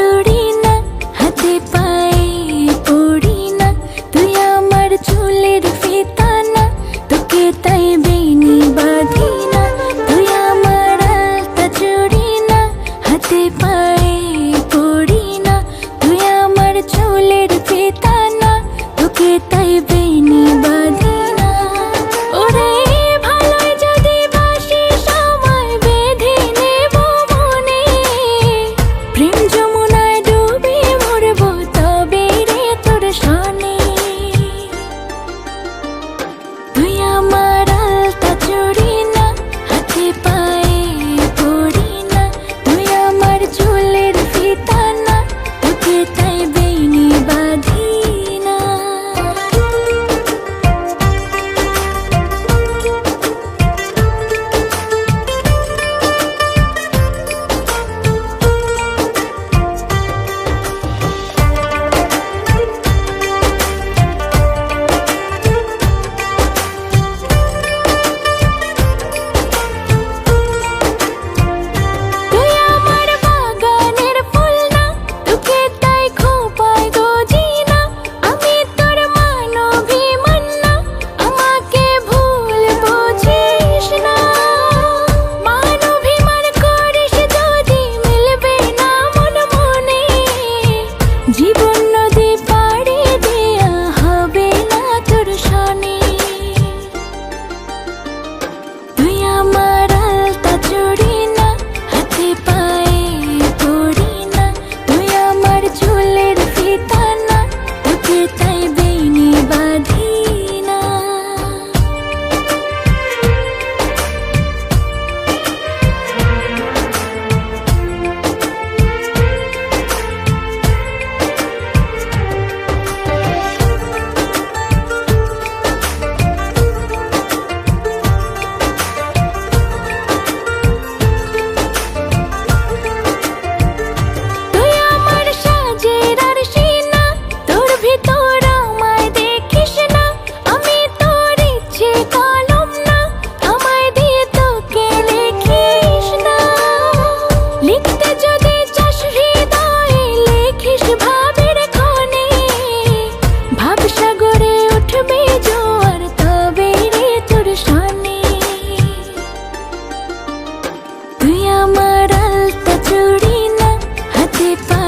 জড়ি না হাতে পায়ে পড়ি না তুই চুলের ফিতা তোকে তাই বেনি বাঁধি না তুই আমার না হাতে পায়ে mama. sleep.